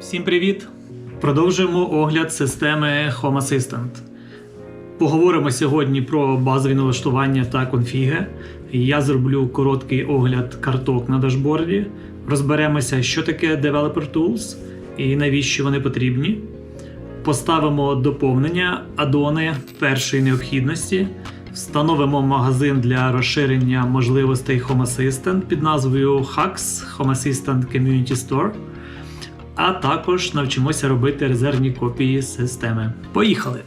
Всім привіт! Продовжуємо огляд системи Home Assistant. Поговоримо сьогодні про базові налаштування та конфіги. Я зроблю короткий огляд карток на дашборді. Розберемося, що таке Developer Tools і навіщо вони потрібні. Поставимо доповнення, адони першої необхідності. Встановимо магазин для розширення можливостей Home Assistant під назвою Hacks Home Assistant Community Store. А також навчимося робити резервні копії системи. Поїхали!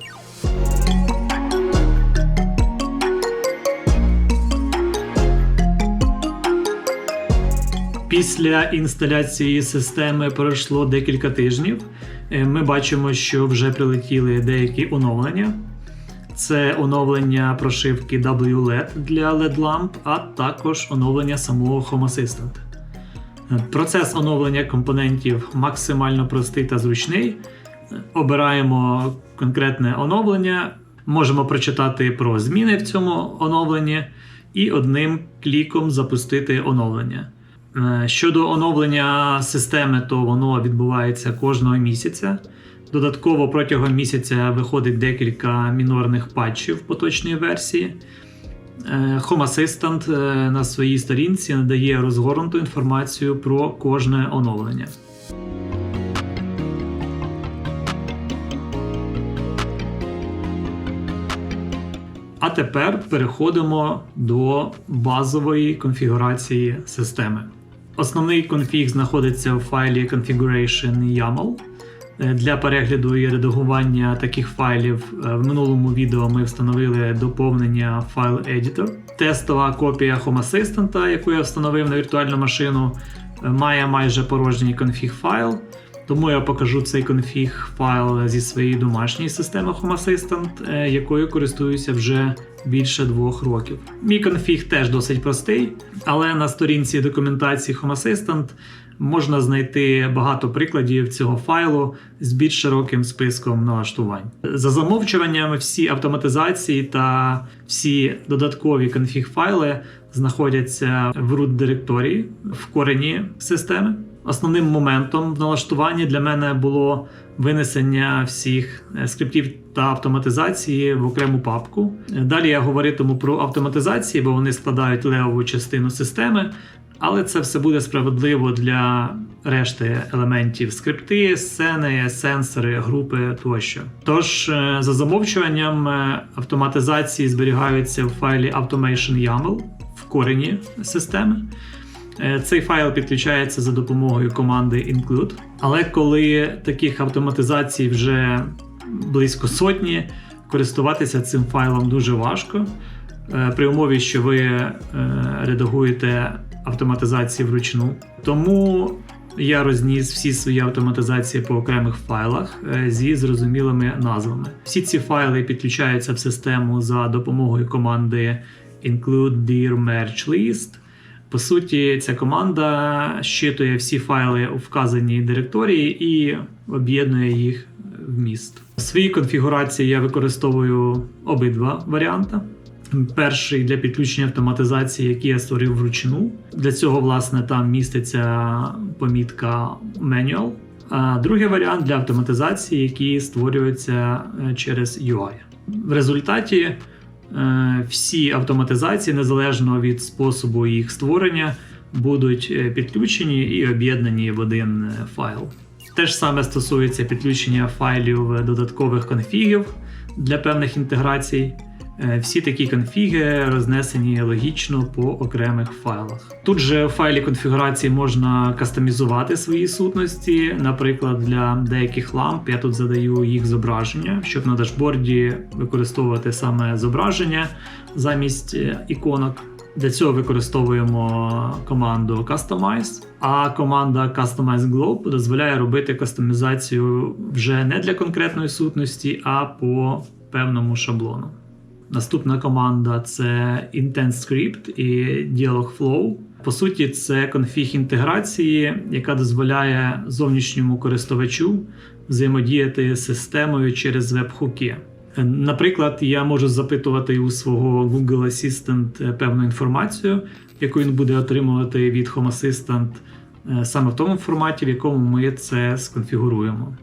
Після інсталяції системи пройшло декілька тижнів. Е, Ми бачимо, що вже прилетіли деякі оновлення. Це оновлення прошивки WLED для LED ламп, а також оновлення самого Home Assistant. Процес оновлення компонентів максимально простий та зручний. Обираємо конкретне оновлення, можемо прочитати про зміни в цьому оновленні і одним кліком запустити оновлення. Е, Щодо оновлення системи, то воно відбувається кожного місяця. Додатково протягом місяця виходить декілька мінорних патчів поточної версії. Е, Home Assistant е, на своїй сторінці надає розгорнуту інформацію про кожне оновлення. А тепер переходимо до базової конфігурації системи. Основний конфіг знаходиться в файлі Configuration YAML. Е, Для перегляду і редагування таких файлів е, в минулому відео ми встановили доповнення File Editor. Тестова копія Home Assistant, яку я встановив на віртуальну машину, е, має майже порожній конфіг файл. Тому я покажу цей конфіг файл зі своєї домашньої системи Home Assistant, е, якою користуюся вже більше двох років. Мій конфіг теж досить простий, але на сторінці документації Home Assistant можна знайти багато прикладів цього файлу з більш широким списком налаштувань. За замовчуванням, всі автоматизації та всі додаткові конфіг файли знаходяться в root директорії в корені системи. Основним моментом в налаштуванні для мене було винесення всіх е, скриптів та автоматизації в окрему папку. Далі я говоритиму про автоматизації, бо вони складають левову частину системи. Але це все буде справедливо для решти елементів скрипти, сцени, сенсори, групи тощо. Тож, е, за замовчуванням, е, автоматизації зберігаються в файлі Automation YAML в корені системи. Е, Цей файл підключається за допомогою команди include. Але коли таких автоматизацій вже близько сотні, користуватися цим файлом дуже важко. При умові, що ви редагуєте автоматизації вручну. Тому я розніс всі свої автоматизації по окремих файлах е, зі зрозумілими назвами. Всі ці файли підключаються в систему за допомогою команди include dir merge list. По суті, ця команда щитує всі файли у вказаній директорії і об'єднує їх в міст. В своїй конфігурації я використовую обидва варіанти. Перший для підключення автоматизації, який я створив вручну. Для цього, власне, там міститься помітка Manual. А другий варіант для автоматизації, який створюється е, через UI. В результаті е, всі автоматизації, незалежно від способу їх створення, будуть е, підключені і об'єднані в один файл. Те ж саме стосується підключення файлів додаткових конфігів для певних інтеграцій. Е, Всі такі конфіги рознесені логічно по окремих файлах. Тут же в файлі конфігурації можна кастомізувати свої сутності. Наприклад, для деяких ламп я тут задаю їх зображення, щоб на дашборді використовувати саме зображення замість е, іконок. Для цього використовуємо команду Customize, а команда Customize Globe дозволяє робити кастомізацію вже не для конкретної сутності, а по певному шаблону. Наступна команда це IntentScript і Dialogflow. По суті, це конфіг інтеграції, яка дозволяє зовнішньому користувачу взаємодіяти з системою через веб-хуки. Наприклад, я можу запитувати у свого Google Assistant певну інформацію, яку він буде отримувати від Home Assistant е, саме в тому форматі, в якому ми це сконфігуруємо.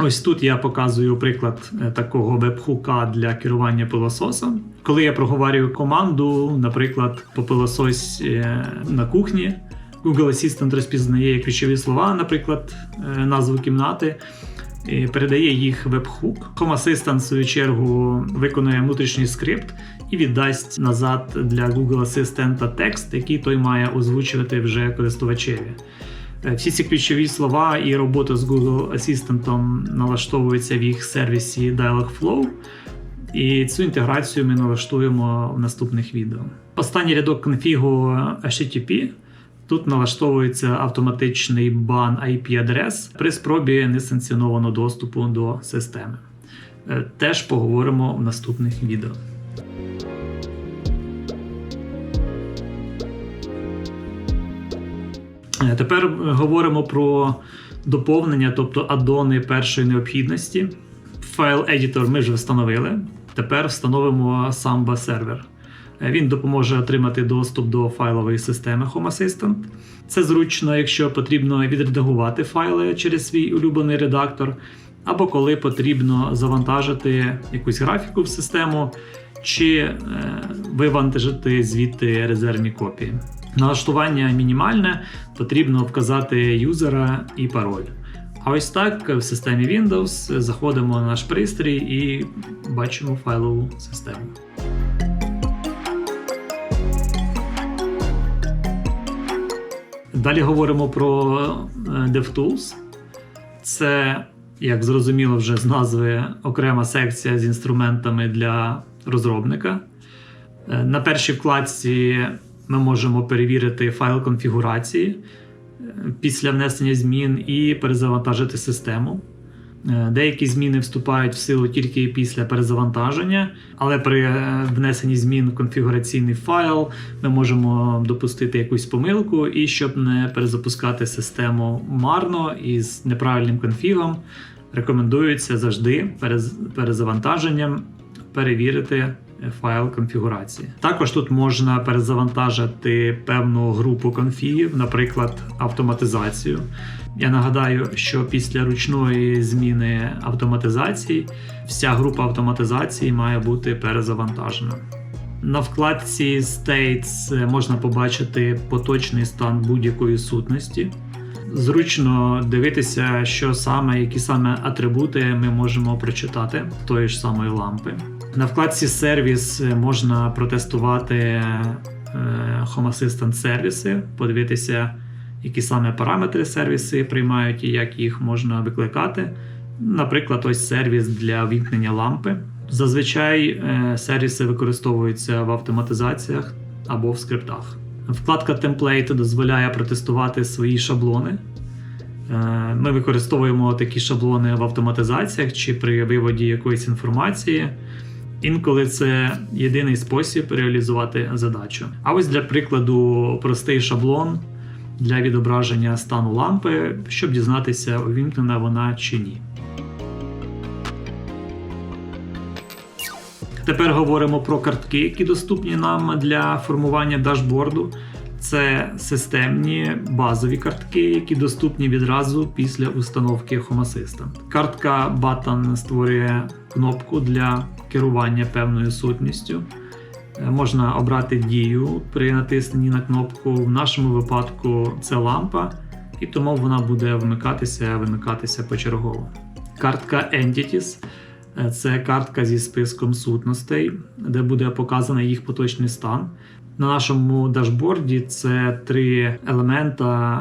Ось тут я показую приклад е, такого веб-хука для керування пилососом. Коли я проговорюю команду, наприклад, попилосось е, на кухні, Google Assistant розпізнає ключові слова, наприклад, е, назву кімнати, і передає їх веб-хук. Home Assistant, в свою чергу, виконує внутрішній скрипт і віддасть назад для Google Assistant текст, який той має озвучувати вже користувачеві. Е, Всі ці ключові слова і робота з Google Assistant налаштовуються в їх сервісі Dialogflow. І цю інтеграцію ми налаштуємо в наступних відео. Останній рядок конфігу HTTP. Тут налаштовується автоматичний бан IP-адрес при спробі несанкціонованого доступу до системи. Е, Теж поговоримо в наступних відео. Тепер говоримо про доповнення, тобто аддони першої необхідності. Файл Editor ми вже встановили. Тепер встановимо Samba сервер. Е, Він допоможе отримати доступ до файлової системи Home Assistant. Це зручно, якщо потрібно відредагувати файли через свій улюблений редактор, або коли потрібно завантажити якусь графіку в систему, чи е, вивантажити звідти резервні копії. Налаштування мінімальне, потрібно вказати юзера і пароль. А ось так в системі Windows заходимо на наш пристрій і бачимо файлову систему. Далі говоримо про е, DevTools. Це, як зрозуміло, вже з назви окрема секція з інструментами для розробника. Е, На першій вкладці ми можемо перевірити файл конфігурації е, після внесення змін і перезавантажити систему. Е, Деякі зміни вступають в силу тільки після перезавантаження, але при е, внесенні змін в конфігураційний файл ми можемо допустити якусь помилку, і щоб не перезапускати систему марно і з неправильним конфігом, рекомендується завжди перез перезавантаженням перевірити файл конфігурації. Також тут можна перезавантажити певну групу конфігів, наприклад, автоматизацію. Я нагадаю, що після ручної зміни автоматизації вся група автоматизації має бути перезавантажена. На вкладці States можна побачити поточний стан будь-якої сутності. Зручно дивитися, що саме, які саме атрибути ми можемо прочитати тої ж самої лампи. На вкладці сервіс можна протестувати е, Home Assistant сервіси, подивитися, які саме параметри сервіси приймають і як їх можна викликати. Наприклад, ось сервіс для вімкнення лампи. Зазвичай е, сервіси використовуються в автоматизаціях або в скриптах. Вкладка Template дозволяє протестувати свої шаблони. Е, Ми використовуємо такі шаблони в автоматизаціях чи при виводі якоїсь інформації. Інколи це єдиний спосіб реалізувати задачу. А ось для прикладу простий шаблон для відображення стану лампи, щоб дізнатися, увімкнена вона чи ні. Тепер говоримо про картки, які доступні нам для формування дашборду. Це системні базові картки, які доступні відразу після установки Home Assistant. Картка Button створює кнопку для керування певною сутністю. Е, Можна обрати дію при натисненні на кнопку. В нашому випадку це лампа, і тому вона буде вмикатися, вимикатися почергово. Картка Entities е, це картка зі списком сутностей, де буде показано їх поточний стан. На нашому дашборді це три елемента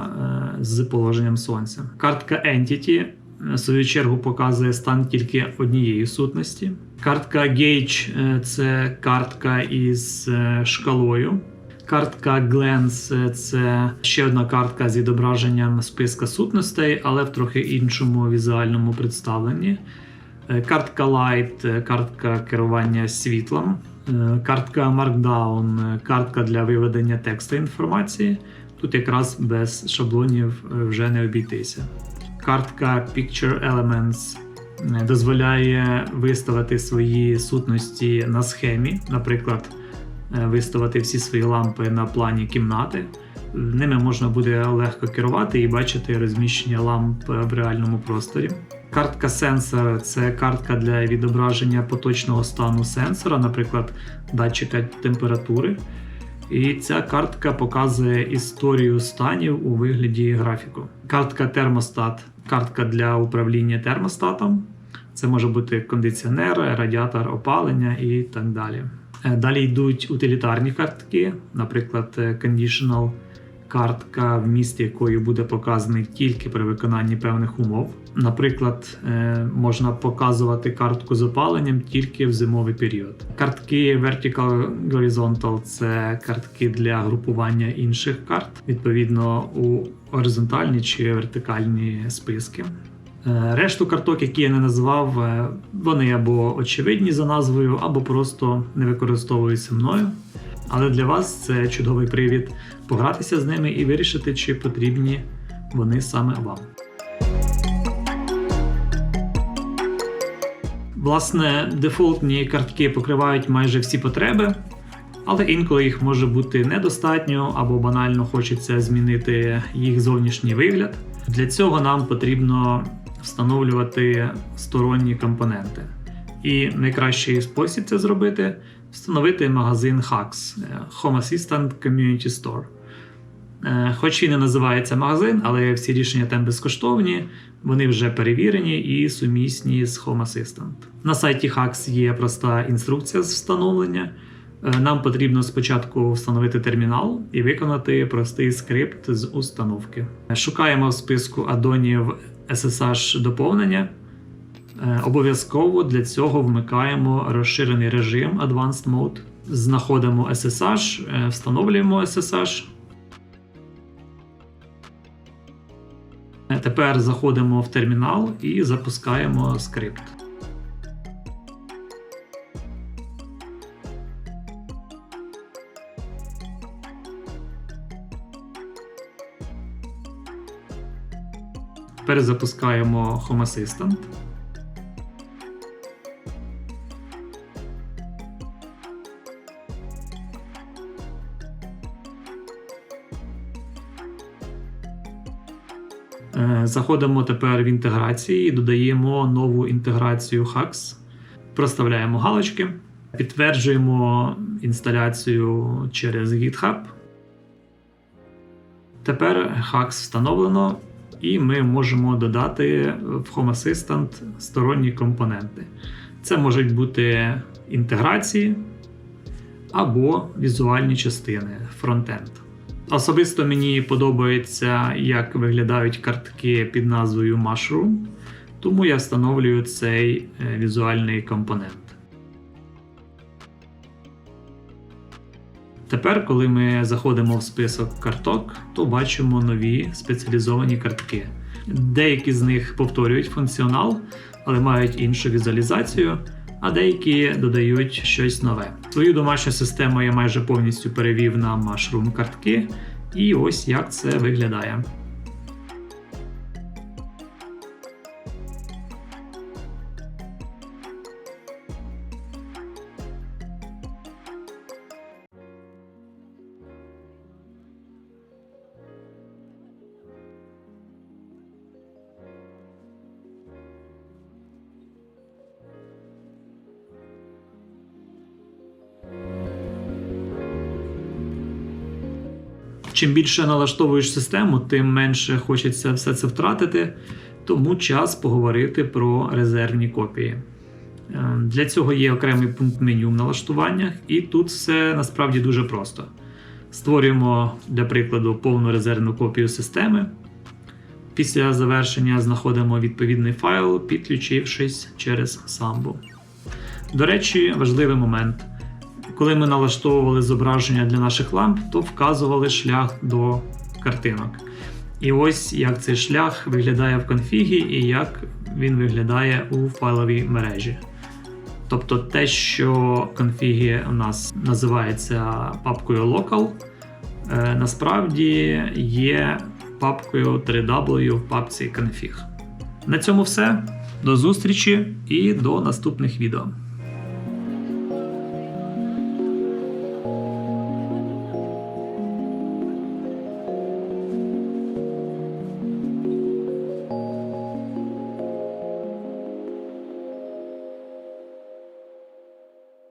е, з положенням сонця. Картка Entity в свою чергу показує стан тільки однієї сутності. Картка Gauge е, це картка із е, шкалою. Картка Glance е, це ще одна картка з відображенням списка сутностей, але в трохи іншому візуальному представленні. Картка Light, картка керування світлом. Картка Markdown, картка для виведення тексту інформації. Тут якраз без шаблонів вже не обійтися. Картка Picture Elements е, дозволяє виставити свої сутності на схемі, наприклад, е, виставити всі свої лампи на плані кімнати. Ними можна буде легко керувати і бачити розміщення ламп в реальному просторі. Картка сенсор це картка для відображення поточного стану сенсора, наприклад, датчика температури. І ця картка показує історію станів у вигляді графіку. Картка термостат картка для управління термостатом. Це може бути кондиціонер, радіатор опалення і так далі. Е, Далі йдуть утилітарні картки, наприклад, е, conditional картка, вміст якої буде показаний тільки при виконанні певних умов. Наприклад, е, можна показувати картку з опаленням тільки в зимовий період. Картки Vertical Horizontal – це картки для групування інших карт, відповідно у горизонтальні чи вертикальні списки. Е, Решту карток, які я не назвав, е, вони або очевидні за назвою, або просто не використовуються мною. Але для вас це чудовий привід погратися з ними і вирішити, чи потрібні вони саме вам. Власне, дефолтні картки покривають майже всі потреби, але інколи їх може бути недостатньо або банально хочеться змінити їх зовнішній вигляд. Для цього нам потрібно встановлювати сторонні компоненти. І найкращий спосіб це зробити встановити магазин Hacks е, Home Assistant Community Store. Е, Хоч і називається магазин, але всі рішення там безкоштовні, вони вже перевірені і сумісні з Home Assistant. На сайті Hacks є проста інструкція з встановлення. Е, Нам потрібно спочатку встановити термінал і виконати простий скрипт з установки. Шукаємо в списку адонів SSH доповнення. Е, Обов'язково для цього вмикаємо розширений режим Advanced Mode. Знаходимо SSH, е, встановлюємо SSH. Е, Тепер заходимо в термінал і запускаємо скрипт. Тепер запускаємо Home Assistant. Заходимо тепер в інтеграції додаємо нову інтеграцію Hacks. Проставляємо галочки, підтверджуємо інсталяцію через GitHub. Тепер Hacks встановлено, і ми можемо додати в Home Assistant сторонні компоненти. Це можуть бути інтеграції або візуальні частини фронтенд. Особисто мені подобається, як виглядають картки під назвою Mushroom, тому я встановлюю цей е, візуальний компонент. Тепер, коли ми заходимо в список карток, то бачимо нові спеціалізовані картки. Деякі з них повторюють функціонал, але мають іншу візуалізацію, а деякі додають щось нове. Свою домашню систему я майже повністю перевів на Mushroom картки, і ось як це виглядає. Чим більше налаштовуєш систему, тим менше хочеться все це втратити, тому час поговорити про резервні копії. Е, Для цього є окремий пункт меню в налаштуваннях, і тут все насправді дуже просто. Створюємо, для прикладу, повну резервну копію системи. Після завершення знаходимо відповідний файл, підключившись через Sambu. До речі, важливий момент. Коли ми налаштовували зображення для наших ламп, то вказували шлях до картинок. І ось як цей шлях виглядає в конфігі і як він виглядає у файловій мережі. Тобто те, що конфігі у нас називається папкою local, е, насправді є папкою 3W в папці config. На цьому все. До зустрічі і до наступних відео.